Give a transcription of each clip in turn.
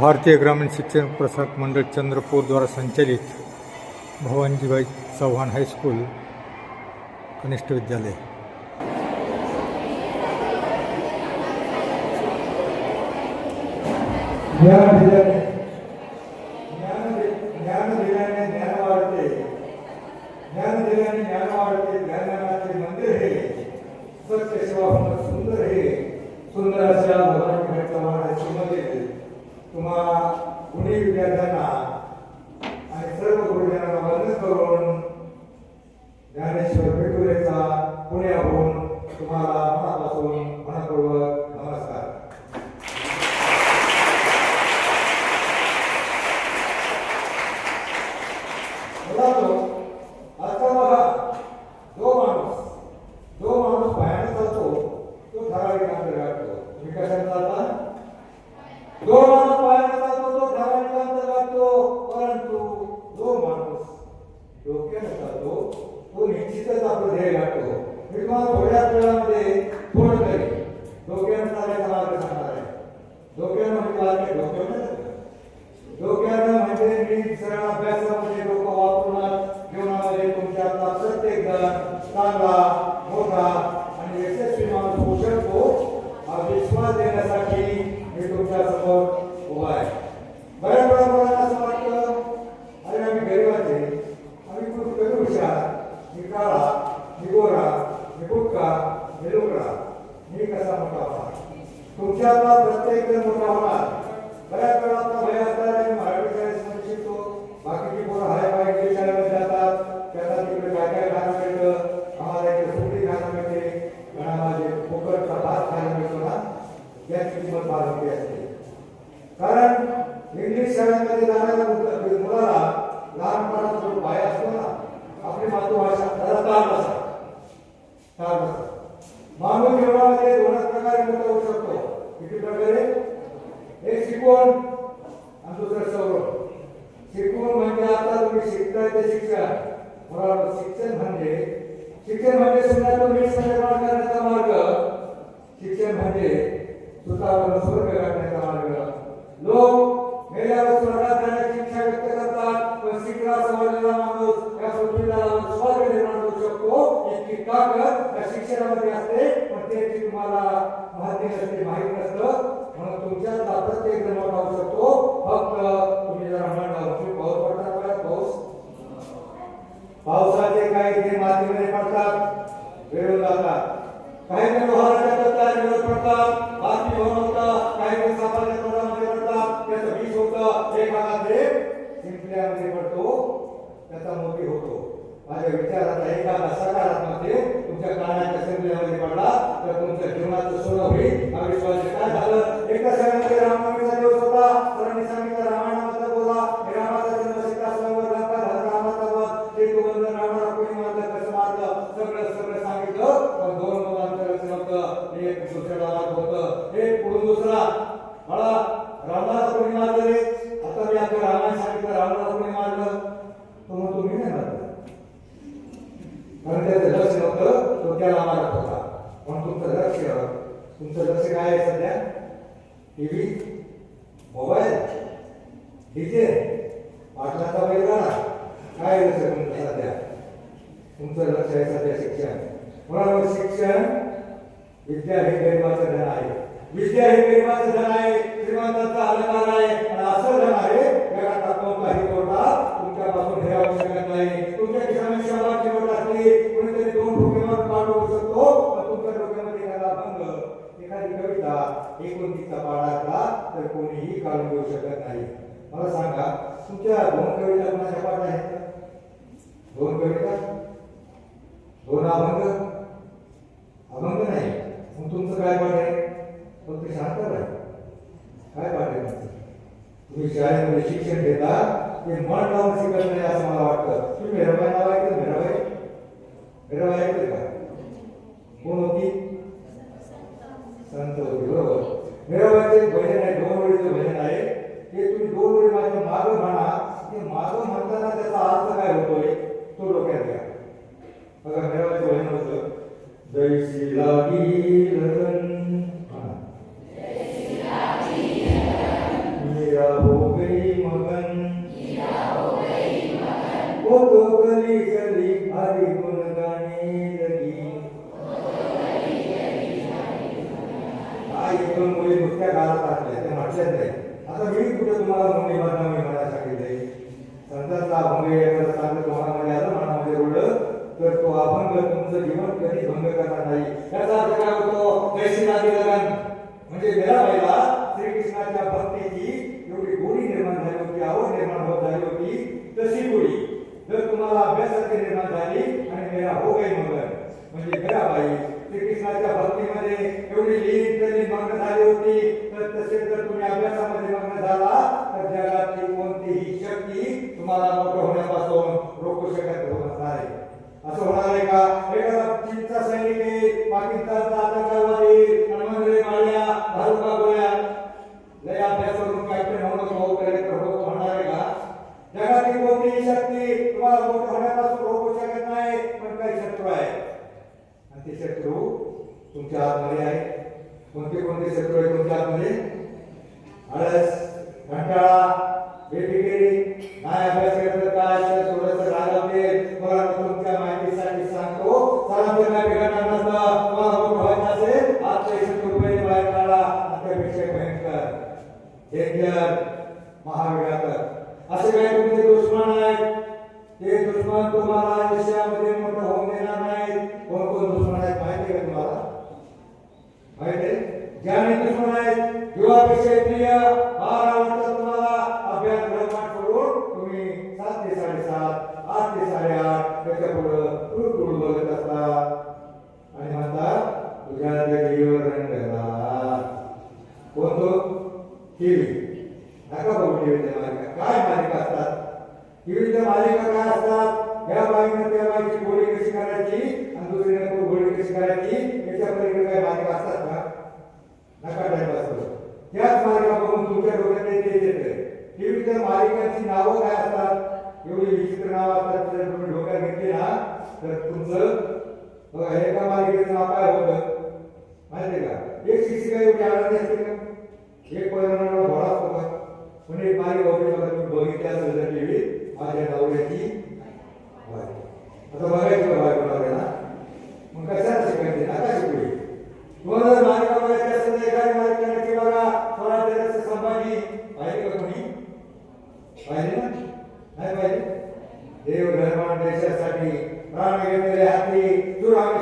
भारतीय ग्रामीण शिक्षण प्रसारक मंडळ चंद्रपूरद्वारा संचालित भवानजीबाई चव्हाण हायस्कूल कनिष्ठ विद्यालय. या त्यांची ताकद शिक्षणामध्ये असते पण ते तुम्हाला माहिती नसते माहीत नसतं. म्हणून तुमच्या ताकद ते जमा शकतो. फक्त तुम्ही जर म्हणणार तुम्ही पाऊस पडतात का? पाऊस? पावसाचे काही ते मातीमध्ये पडतात वेळून जातात. काही जण लोहाराच्या करतात वेळ पडतात बातमी भरून होतात काही जण सापाच्या तोडामध्ये पडतात. त्याचं बीज होतं ते भागात माझ्या विचाराचा एखादा सकारात्मक तुमच्या कानाच्या संगल्यामध्ये पडला तर तुमच्या जीवनाचं सोनं होईल. अविश्वास काय झालं? एकदा सगळ्यांमध्ये रामनवमीचा दिवस होता. सरांनी सांगितलं रामायणाबद्दल बोला. रामाचा जन्म सीतासनावर लंका झाला रामाचा वध. ते कोणी मानलं कसं मारलं? सगळं सगळं सांगितलं. पण दोन मुलांचं नव्हतं एक दुसऱ्या गावात होतं. एक पुढून दुसरा. मला रामा दोन अभंग? अभंग नाही. मग तुमचं काय पाठ आहे? फक्त शांत आहे काय पाठ आहे तुम्ही शाळेमध्ये शिक्षण घेता ते मन लावून शिकत नाही असं मला वाटतं. तुम्ही मेराबाई नाव ऐकलं? मेराबाई? मेराबाई ऐकलं का? कोण होती? संत होती बरोबर. मेराबाईचे भजन आहे दोन वेळीचं भजन आहे. ते तुम्ही दोन वेळी माझं मागं म्हणा ते मागं म्हणताना आहे. आता मी कुठे तुम्हाला मुली बदनामी म्हणायला सांगितले संतांचा अभंग एखादं चांगलं तुम्हाला आलं मनामध्ये रुळलं तर तो अभंग तुमचं जीवन कधी भंग करणार नाही. याचा अर्थ काय होतो? दैशिनादी लगन म्हणजे मेराबाईला श्रीकृष्णाच्या भक्तीची एवढी गोडी निर्माण झाली होती आवड निर्माण होत झाली होती. तशी गोडी. जर तुम्हाला अभ्यासाची निर्माण झाली आणि मेरा हो गई मगन म्हणजे मेराबाई श्रीकृष्णाच्या भक्तीमध्ये एवढी लीन तरी मग्न झाली होती. तर तसेच जर तुम्ही अभ्यासामध्ये मग्न झाला तर जगातली कोणतीही शक्ती तुम्हाला मोठं होण्यापासून रोखू शकत होणार आहे असं होणार आहे का? एखादा चीनचा सैनिक आहे पाकिस्तानचा आतंकवादी हनुमंतरे माळ्या भारुका गोळ्या. लय अभ्यास करून कॅप्टन होणं भाऊ कलेक्टर होतो म्हणणार आहे का? जगातली कोणतीही शक्ती तुम्हाला मोठं होण्यापासून रोखू शकत नाही पण काही शत्रू आहे आणि ते शत्रू तुमच्या आतमध्ये आहे कोणते कोणते शत्रू आहे तुमच्या आतमध्ये आळस कंटाळा बेफिकिरी काय अभ्यास केला काय असेल, थोडंसं रागावते मला तुमच्या माहितीसाठी सांगतो चला तर काय बिघडणार नसतं तुम्हाला मोठं व्हायचं असेल आज पैसे रुपये बाहेर काढा त्यापेक्षा भयंकर. डेंजर महाविघातक असे काही तुमचे दुश्मन आहेत. ते दुश्मन तुम्हाला आयुष्यामध्ये मोठं होऊन देणार नाही कोण कोण दुश्मन आहेत माहिती आहे का तुम्हाला? माहिती आहे ज्याने दुश्मन आहेत जीवापेक्षा प्रिय फार आवडतं तुम्हाला अभ्यास ब्रह्मांड करून तुम्ही सात ते साडेसात आठ ते साडेआठ त्याच्या पुढं तुळ तुळ बघत असता. आणि म्हणता तुझ्या देवीवर रंग कोणतो टीव्ही नका बघू टीव्हीच्या मालिका. काय मालिका असतात? टीव्हीच्या मालिका काय असतात? या बाईनं त्या बाईची गोळी कशी करायची आणि दुसरीने तो गोळी कशी करायची? याच्या पलीकडे काय मालिका असतात का? नका टाइमपास त्याच मालिका तुमच्या डोक्यात ते तेच येते टीव्हीच्या मालिकांची नावं काय असतात? एवढी विचित्र नाव असतात जर तुम्ही डोक्यात घेतली ना तर तुमचं एका मालिकेचं नाव काय होतं? माहिती का? एक शिक्षिका एवढी आनंदी असते का? एक परिणाम भोळा असतो का? पण एक मागे वगैरे बघा तुम्ही बघितली असेल तर टीव्ही माझ्या नवऱ्याची आता बघायचं बघायला मग कशाला शिकायचे आता शिकवी तुम्हाला जर मालिका असेल तर एखादी बघा. स्वराज्य संभाजी. का कोणी? ना? नाही देव धर्मा देशासाठी प्राण घेतलेले हाती तू राम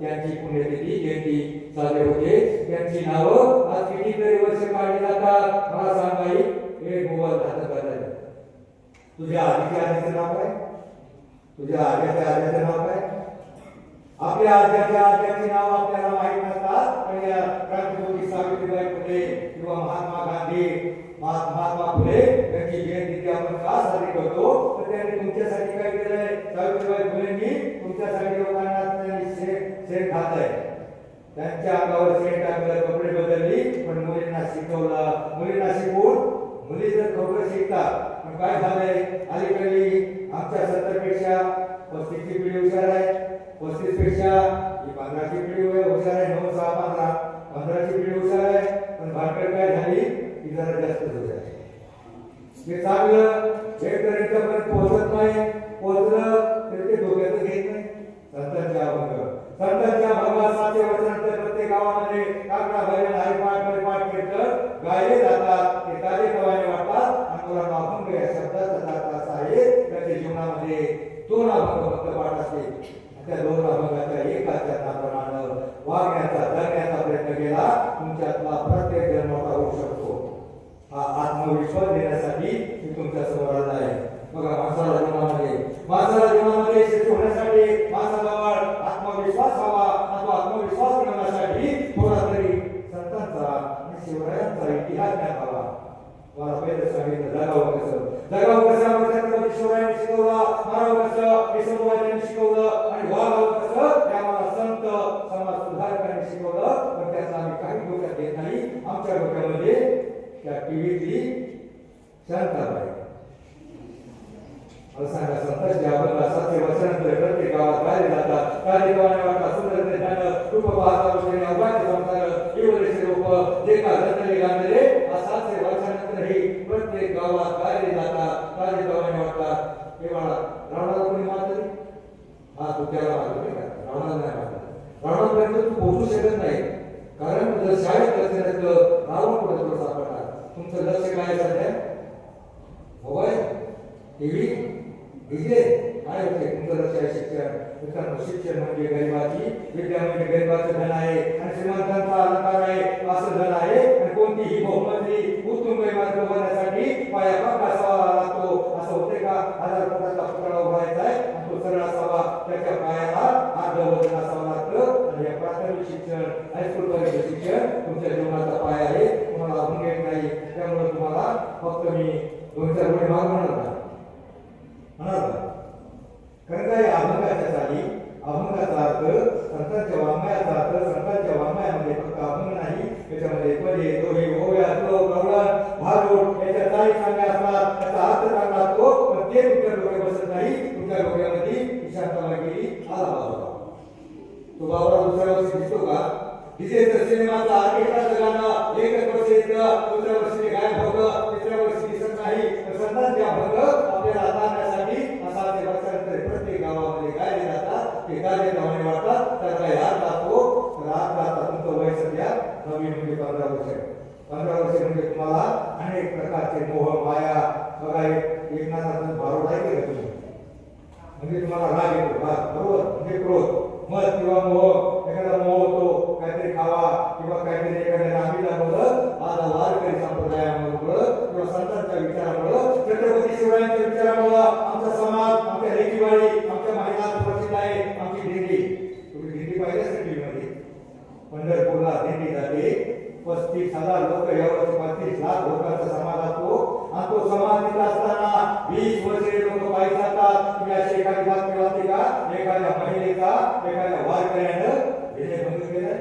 त्यांची पुण्यतिथी जयंती साजरी होते. त्यांची नावं आज कितीतरी वर्ष काढली जातात? मला सांगाई हे मोबाईल हातात बदलले तुझ्या आधीच्या आधीचं नाव काय? तुझ्या आज्याच्या आज्याचं नाव काय? आपल्या आज्याच्या आज्याचे नाव आपल्याला माहीत नसतात. पण या क्रांतियोगी सावित्रीबाई फुले किंवा महात्मा गांधी महा- महात्मा फुले यांची जयंती आपण का साजरी करतो. तर त्यांनी तुमच्यासाठी काय केलंय? सावित्रीबाई फुलेंनी तुमच्यासाठी त्यांच्या अंगावर सेट टाकलं कपडे बदलली पण मुलींना शिकवलं. मुलींना शिकवून मुली जर खबर शिकतात पण काय झालंय? अलीकडे आमच्या सत्तरपेक्षा पस्तीसची पिढी हुशार आहे. पस्तीसपेक्षा ही पंधराची पिढी हुशार आहे नऊ सहा पंधरा. पंधराची पिढी हुशार आहे पण भानगड काय झाली? की जरा जास्त हुशार आहे. ते चांगलं शेतकऱ्यांच्यापर्यंत अभंगात सातशे वर्षानंतर प्रत्येक गावामध्ये काकडा भजन हरिपाठ परिपाठ कीर्तन गायले जातात. ते कार्य कवाने वाटतात. आणि मुलांना अभंग या शब्दाचा अर्थ असा आहे. त्याच्या जीवनामध्ये दोन अभंग फक्त पाठ असते त्या दोन अभंगाच्या एकाच्या चरणाप्रमाणे वागण्याचा जगण्याचा प्रयत्न केला. तुमच्यातला प्रत्येक जण मोठा होऊ शकतो. हा आत्मविश्वास देण्यासाठी मी तुमच्यासमोर आला आहे. बघा माणसाला जीवनामध्ये माणसाला जीवनामध्ये यशस्वी होण्यासाठी माणसाजवळ आत्मविश्वास हवा आणि तो आत्मविश्वास मिळवण्यासाठी थोडा तरी संतांचा आणि शिवरायांचा इतिहास ज्ञात हवा मला पहिलं सांगितलं जगावं कसं जगावं कसं आम्हाला छत्रपती शिवरायांनी शिकवलं मारावं कसं केशवरायांनी शिकवलं आणि वागावं कसं ते आम्हाला संत समाज सुधारकांनी शिकवलं पण त्याचा आम्ही काही डोक्यात घेत नाही आमच्या डोक्यामध्ये त्या टीव्हीतली शांतता आहे मला सांगा संतांचे अभंग असतात ते वचनांतरे प्रत्येक गावात गायले जातात कार्यक्रमाने वाटा सुंदर ज्ञान रूप पाहता वचने अवघात संसार इवरेचे रूप जे का रत्नले गांधले असाच हे वचनांतर हे प्रत्येक गावात गायले जातात कार्यक्रमाने वाटतात केवळ रावणाला कोणी मारलं हा तुझ्याला मारलं नाही का रावणाला नाही मारलं रावणापर्यंत तू पोहोचू शकत नाही कारण जर शाळेत लक्ष नसलं रावण कुठे तुला सापडणार तुमचं लक्ष काय आहे सध्या मोबाईल टीव्ही डीजे काय होते तुमचं लक्ष आहे शिक्षण मित्रांनो शिक्षण म्हणजे गरिबाची देवाचं धन आहे आणि श्रीमंतांचा अलंकार आहे असं धन आहे आणि कोणतीही बहुमंत्री उत्तुंग इमारत उभारण्यासाठी पाया असावा लागतो. असं होते का? हजार फुटाचा पुतळा उभारायचा आहे आणि तो सरळ असावा. त्याच्या पायाला अर्ध वजन असावं लागतं. आणि या प्राथमिक शिक्षण हायस्कूल पर्यंत शिक्षण तुमच्या जीवनाचा पाय आहे. तुम्हाला अभंग येत नाही. त्यामुळे तुम्हाला फक्त मी दोन चार गोष्टी भाग म्हणत नाही म्हणत का? कारण काय अभंगाच्या चाली अभंगाचा अर्थ संतांच्या वाङ्मयाचा अर्थ संतांच्या वाङ्मयामध्ये फक्त अभंग नाही त्याच्यामध्ये पदे दोहे ओव्या तो प्रवळण भारूड याच्या चाळी चांगल्या असतात त्याचा अर्थ चांगला असतो पण ते तुमच्या डोक्यात बसत नाही तुमच्या डोक्यामध्ये शांतता गेली आला बाबा तो बाबा दुसऱ्या वर्षी दिसतो का? डिझेलचं सिनेमाचा आर्केस्ट्रा गाणं एकच वर्ष येतं दुसऱ्या वर्षी ते गायब होतं तिसऱ्या वर्षी दिसत नाही तर संतांचे अभंग आपल्याला हाताळण्यासाठी असा ते वर्षानंतर प्रत्येक गावामध्ये गायले जातात ते गायले जाणे वाटतात तर काही अर्थ असतो तर अर्थ आता तुमचं वय सध्या नवीन म्हणजे पंधरा वर्ष आहे. पंधरा वर्ष म्हणजे तुम्हाला अनेक प्रकारचे मोह माया बघा एक एकनाथाचं भारूड आहे का तुम्ही म्हणजे तुम्हाला राग येतो राग बरोबर म्हणजे क्रोध मत किंवा मोह एखादा मोह होतो काहीतरी खावा किंवा काहीतरी एखाद्या नामीला बोलत आज वारकरी संप्रदायामुळे किंवा संतांच्या विचारामुळं छत्रपती शिवरायांच्या विचारामुळं आमचा समाज आमच्या लेखीवाडी आमच्या महिला सुरक्षित आहे आमची दिंडी तुम्ही दिंडी पाहिजे असेल टीव्ही मध्ये पंढरपूरला दिंडी जाते पस्तीस हजार लोक यावर्षी पस्तीस लाख लोकांचा समाज असतो आणि तो समाज तिथं असताना वीस वर्षे लोक पायी जातात तुम्ही अशी एखादी बातमी वाचते का एखाद्या महिलेचा एखाद्या वारकऱ्यानं बंद केलंय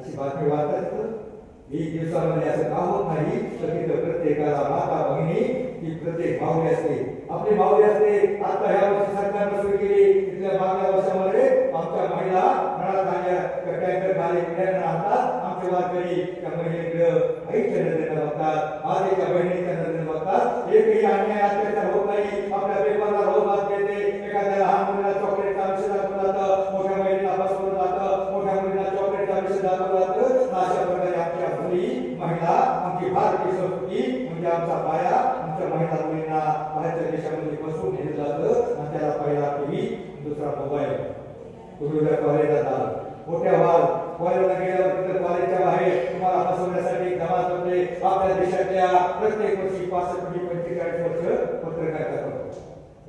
अशी बातमी वाचत एक दिवसामध्ये असं का होत नाही तर तिथं प्रत्येकाला माता भगिनी ही। प्रत्येक माऊली असते आपली माऊली असते आता ह्या वर्षी सरकारनं सुरू केली तिथल्या मागल्या वर्षामध्ये आमच्या महिला नळा आल्या टँकर खाली पिढ्यानं आणतात आमचे वारकरी त्या महिलेकडं आईच्या नजरेनं बघतात आजीच्या बहिणीच्या नजरेनं बघतात एकही अन्याय अत्याचार होत नाही आपल्या पेपरला रोज बाहेरच्या देशामध्ये बसवून नेलं जातं आणि त्याला पहिला टीव्ही दुसरा मोबाईल. तुम्ही कॉलेजला जाल मोठ्या व्हाल कॉलेजला गेल्यावर तिथं कॉलेजच्या बाहेर तुम्हाला बसवण्यासाठी जमात होते आपल्या देशातल्या प्रत्येक वर्षी पासष्ट कोटी पंचेचाळीस वर्ष पत्रकारिता करतो.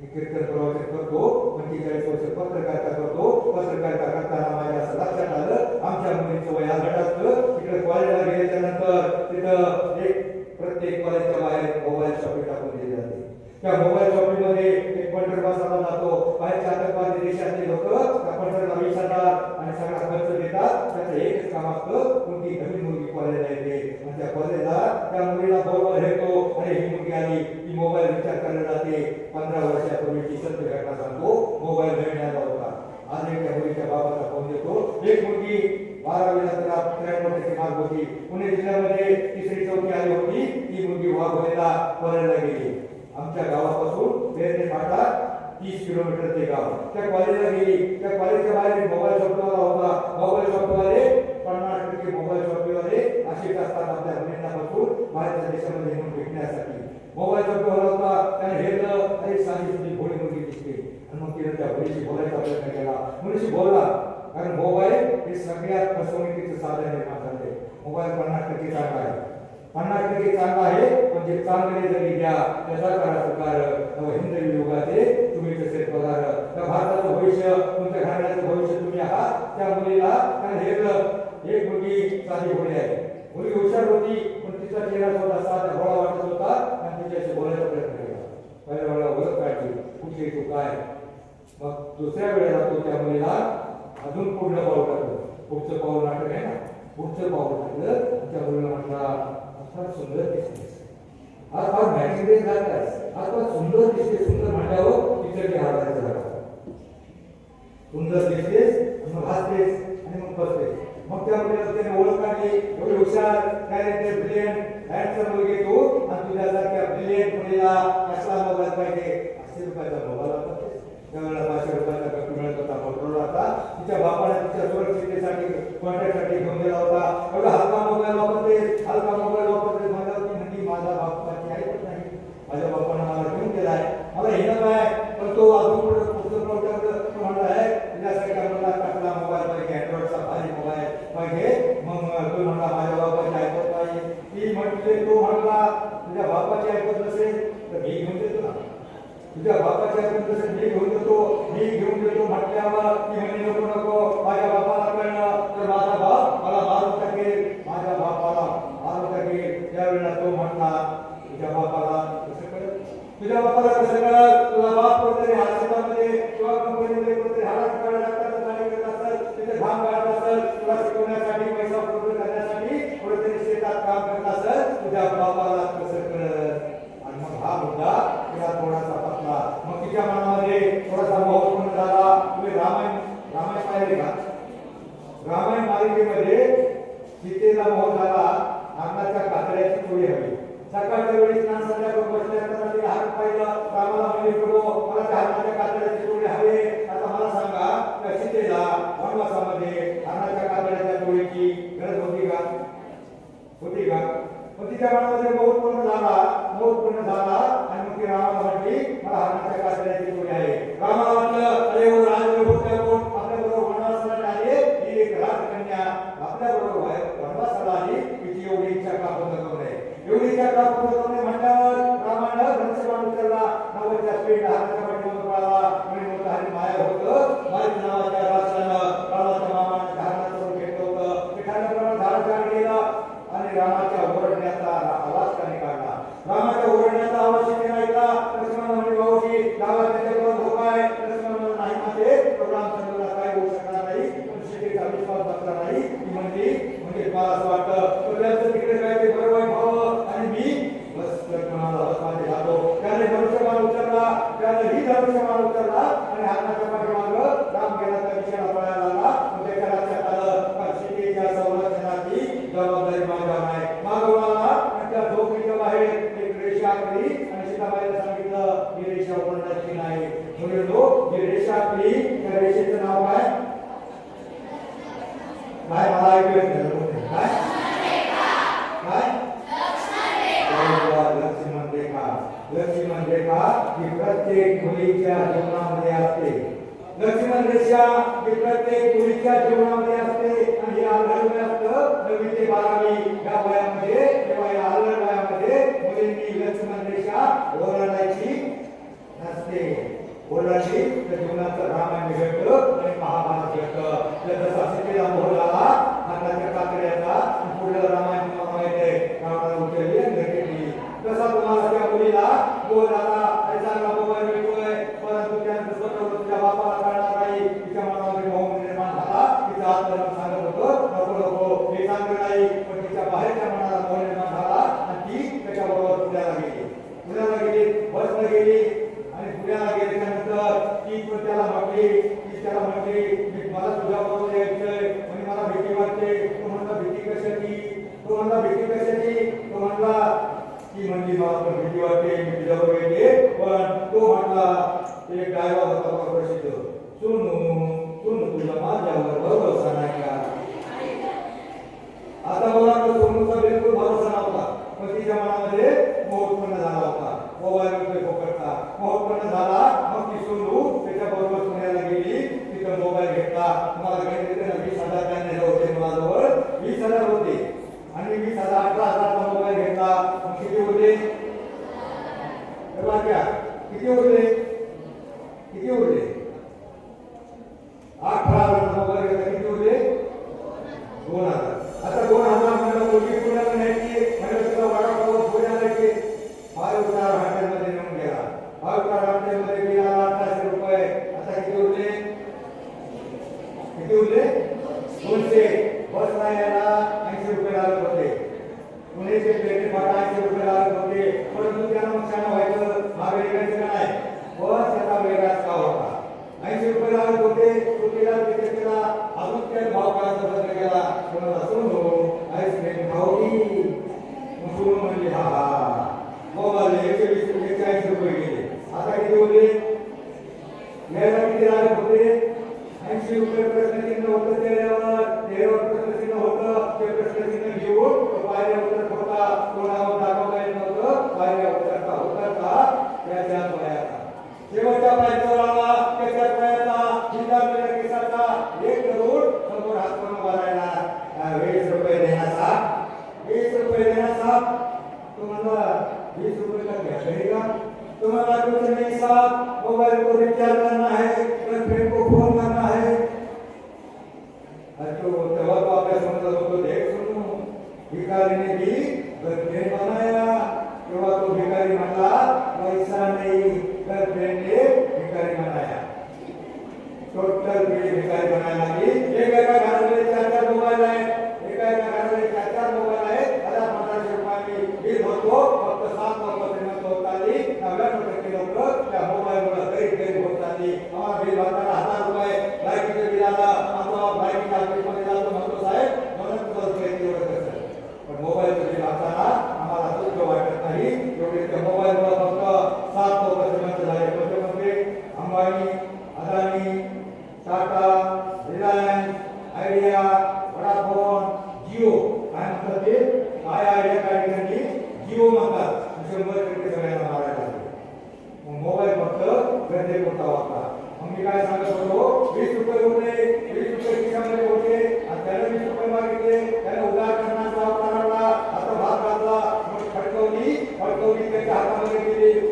मी कीर्तन प्रवचन करतो पंचेचाळीस वर्ष पत्रकारिता करतो. पत्रकारिता करताना माझ्या असं लक्षात आलं आमच्या मुलीचं वय आघाट असतं. तिकडे कॉलेजला गेल्याच्यानंतर तिथं एक प्रत्येक कॉलेजच्या बाहेर मोबाईल शॉपिंग टाकून दिली जाते त्या मोबाईल शॉपिंग एक पंढर बसवला जातो. बाहेर चार पाच देशातले लोक. त्या पंढरला विचारतात आणि सगळा खर्च देतात. त्याचं एकच काम असतं कोणती नवीन मुलगी कॉलेजला येते. आणि त्या कॉलेजला त्या मुलीला बरोबर येतो आणि ही मुलगी आली ती मोबाईल विचार करायला जाते. पंधरा वर्षापूर्वीची सत्य घटना सांगतो. मोबाईल नवीन आला होता. आज एक त्या मुलीच्या बाबाचा फोन देतो. एक मुलगी बारावीला त्याला त्र्याण्णव टक्के मार्क होती. पुणे जिल्ह्यामध्ये तिसरी चौथी आली होती. ती मुलगी वाघोलीला कॉलेजला गेली. आमच्या गावापासून ते फाटा तीस किलोमीटर ते गाव. त्या कॉलेजला गेली. त्या कॉलेजच्या बाहेर मोबाईल शॉपवाला होता. मोबाईल शॉपवाले पन्नास टक्के मोबाईल शॉपवाले असे असतात आपल्या मुलींनापासून भारत देशामध्ये येऊन भेटण्यासाठी. मोबाईल शॉपवाला होता. त्याने हे अरे सांगितली भोळी मुलगी दिसते आणि मग तिने त्या मुलीशी बोलायचा प्रयत्न केला. मुलीशी बोलला. कारण मोबाईल हे सगळ्यात फसवणुकीचं साधन निर्माण झाले मोबाईल पन्नास टक्के चांगला आहे. पन्नास टक्के चांगलं आहे. म्हणजे पण जे चांगले जरी द्या त्याचा करा सुकार हिंद योगाचे तुम्ही तसे पगार. त्या भारताचं भविष्य तुमच्या घराण्याचं भविष्य तुम्ही आहात. त्या मुलीला कारण हे एक मुलगी चांगली होणे आहे. मुली हुशार होती पण तिचा चेहरा थोडा साधा भोळा वाटत होता आणि तिच्याशी बोलायचा प्रयत्न केला. पहिल्या वेळेला ओळख काढली कुठे तू? काय? मग दुसऱ्या वेळेला तो त्या मुलीला अजून पुढलं पाऊल टाकलं. पुढचं पाऊल नाटक आहे ना? पुढचं पाऊल टाकलं. त्या मुलीला म्हटला আজকাল সুন্দর দিচ্ছে आजकाल मॅटिंग बेस घालताय आजकाल सुंदर दिसते. सुंदर म्हणल्यावर पिक्चर घालायचं झाला. सुंदर दिसतेस मग हसतेस आणि मग बसतेस मग त्या मुलीला त्याने ओळख काढली एवढे हुशार टॅलेंटेड ब्रिलियंट हँडसम वगैरे तू आणि तुझ्यासारख्या ब्रिलियंट मुलीला कसला मोबाईल पाहिजे? आठशे रुपयाचा मोबाईल होता त्यावेळेला पाचशे रुपयाचा कमी मिळत होता मोटरोला होता. तिच्या बापाने तिच्या सुरक्षिततेसाठी कॉन्ट्रॅक्टसाठी घेऊन गेला होता. एवढा हलका मोबाईल वापरते हलका mobile Allah'a yemin ediyorum. orará तुम्हाला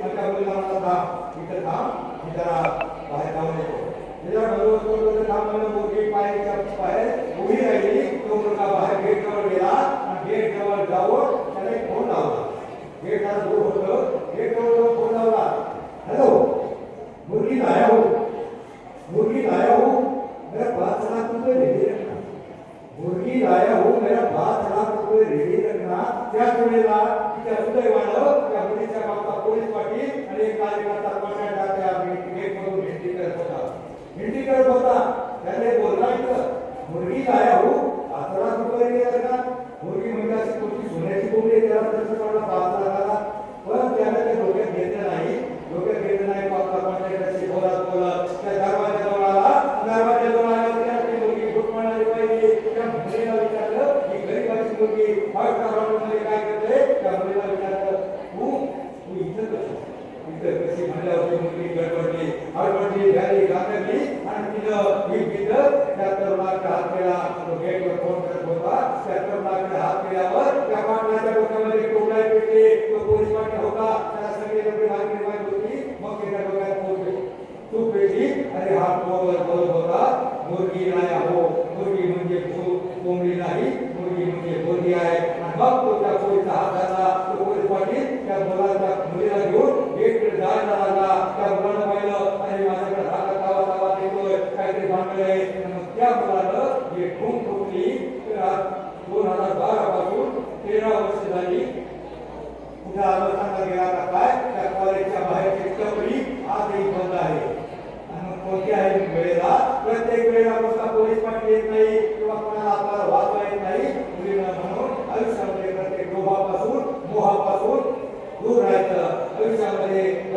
सरकारमध्ये कामाला बाहेर काम येतो त्याच्यावर मुलगी पायाच्या बाहेर उभी राहिली तो मुलगा बाहेर गेट जवळ गेला गेट जवळ जाऊन फोन लावला गेट त्याला दूर फोन लावला हॅलो मुलगी लाया हो. मुलगी लाया हो. मेरा प्रार्थना तुझे मुरगी गाया हो मेरा बात लाख रुपये रेडी रखना। त्याच वेळेला तिच्या सुदैवानं त्या मुलीच्या बाबा पोलीस पाटील आणि एक कार्यकर्ता पकडला त्या मिटिंगेमधून हिंदी करत होता। हिंदी करत होता। त्याने बोलला मुरगी गाया हो आता लाख रुपये रेडी रखना। मुरगी म्हणजे अशी कोणती सोन्याची बोंबली त्याला त्याचं कळलं पाच लाख आणि तिनं वीट घेतलं हात केला फोन करत होता त्या तरुणाकडे हात केल्यावर त्या पाटलाच्या त्या आंदोलनाला गेला काय? त्या कॉलेजच्या बाहेरचे टपरी आजही बंद आहे. आणि कोणत्याही वेळेला. प्रत्येक वेळेला कोणता पोलीस येत नाही किंवा कोणाला आपल्याला वाचवा येत नाही. मुलींना म्हणून आयुष्यामध्ये प्रत्येक डोहापासून मोहापासून दूर राहायचं. आयुष्यामध्ये